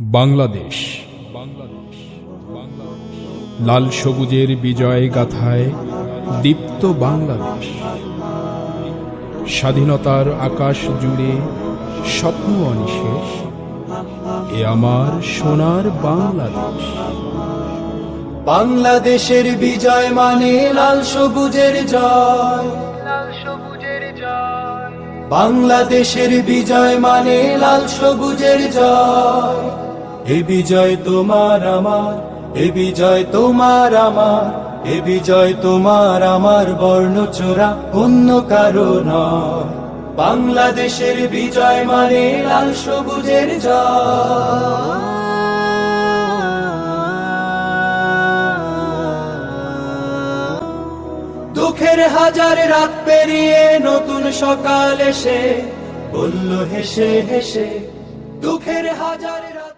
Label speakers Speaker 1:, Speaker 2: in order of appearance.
Speaker 1: বাংলাদেশ। লাল সবুজের বিজয় গাথায় দীপ্ত বাংলাদেশ। স্বাধীনতার আকাশ জুড়ে স্বপ্ন অনিশেষ এ আমার সোনার বাংলাদেশ।
Speaker 2: বাংলাদেশের বিজয় মানে লাল সবুজের জয়। বাংলাদেশের বিজয় মানে লাল সবুজের জয়। এ বিজয় তোমার আমার, এ বিজয় তোমার আমার, এ বিজয় তোমার আমার বর্ণচোরা অন্য কারও নয়। বাংলাদেশের বিজয় মানে লাল সবুজের দুঃখের হাজার রাত পেরিয়ে নতুন সকাল এসে, বলল হেসে হেসে, দুঃখের হাজার রাত